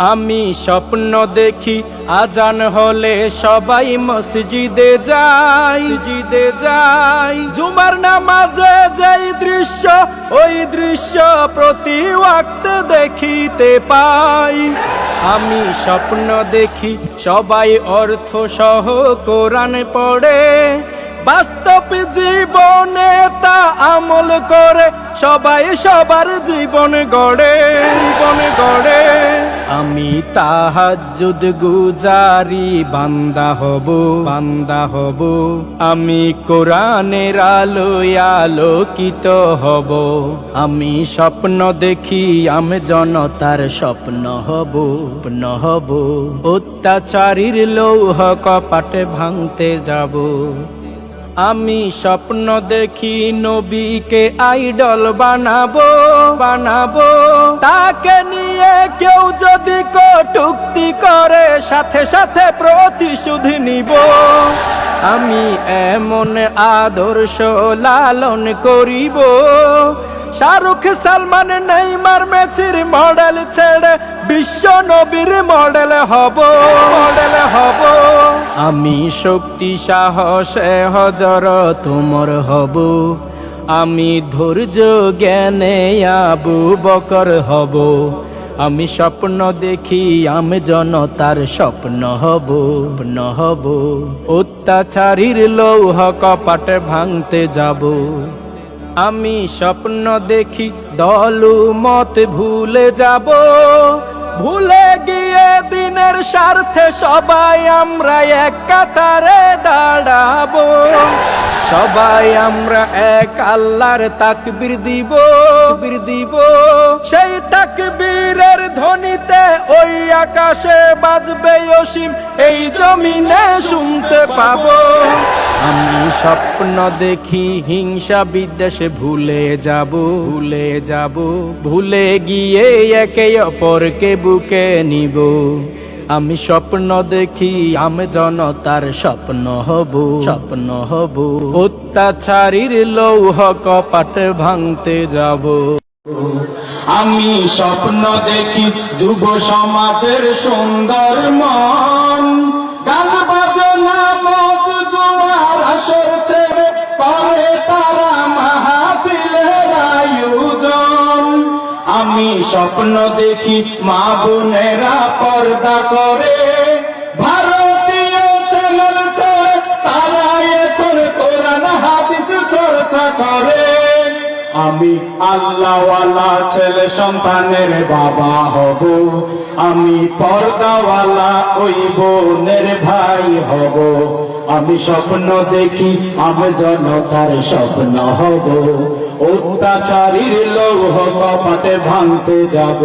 আমি স্বপ্ন দেখি, আজান হলে সবাই মসজিদে যাই মসজিদে যাই জুমার নামাজে যেই দৃশ্য, ওই দৃশ্য প্রতি দেখিতে পাই। আমি স্বপ্ন দেখি, সবাই অর্থ সহ কোরআন পড়ে। বাস্তব জীবনে তা আমল করে, সবাই সবার জীবন গড়ে। জীবন গড়ে। আমি তাহাজ্জুদ গুজারি, বান্দা হব বান্দা হব। আমি কোরআনের আলোয় আলোকিত হব। আমি স্বপ্ন দেখি, আমি জনতার স্বপ্ন হব স্বপ্ন হব। অত্যাচারীর লৌহ কপাটে ভাঙতে যাব। আমি স্বপ্ন দেখি নবীকে আইডল বানাবো বানাবো। তাকে নিয়ে কেউ যদি কটুক্তি করে, সাথে সাথে প্রতিশোধ নিব। আমি এমন আদর্শ লালন করিব শাহরুখ, সালমান, নেইমার, মেসির মডেল ছেড়ে বিশ্ব নবীর মডেল হব মডেল হব। আমি শক্তি সাহসে হজর তোমার হব। আমি ধৈর্য, জ্ঞানে আবু বকর হব। আমি স্বপ্ন দেখি, আমি জনতার স্বপ্ন হব স্বপ্ন হব। অত্যাচারীর লৌহ কপাট ভাঙতে যাব। আমি স্বপ্ন দেখি দলু মত ভুলে যাব। ভুলে গিয়ে দিনের স্বার্থে সবাই আমরা এক কাতারে দাঁড়াবো। সবাই আমরা এক আল্লাহর তাকবীর দিব তাকবীর দিব। সেই তাকবীরের ধ্বনিতে ওই আকাশে বাজবে অসীম, এই জমিনে শুনতে পাবো। আমি স্বপ্ন দেখি হিংসা বিদ্বেষে ভুলে যাব ভুলে যাব। ভুলে গিয়ে একে অপরকে বুকে নিব। আমি স্বপ্ন দেখি, আমি জনতার স্বপ্ন হব স্বপ্ন হব। অত্যাচারীর লৌহ কপাট ভাঙতে যাব। আমি স্বপ্ন দেখি, যুব সমাজের সুন্দর আমি স্বপ্ন দেখি মা বোনেরা পর্দা করে। আমি আল্লাহওয়ালা ছেলে সন্তানের বাবা হব। আমি পর্দাওয়ালা ওই বোনের ভাই হব। আমি স্বপ্ন দেখি, আমি জনতার স্বপ্ন হব। অত্যাচারীর লৌহ কপাটে ভাঙতে যাব।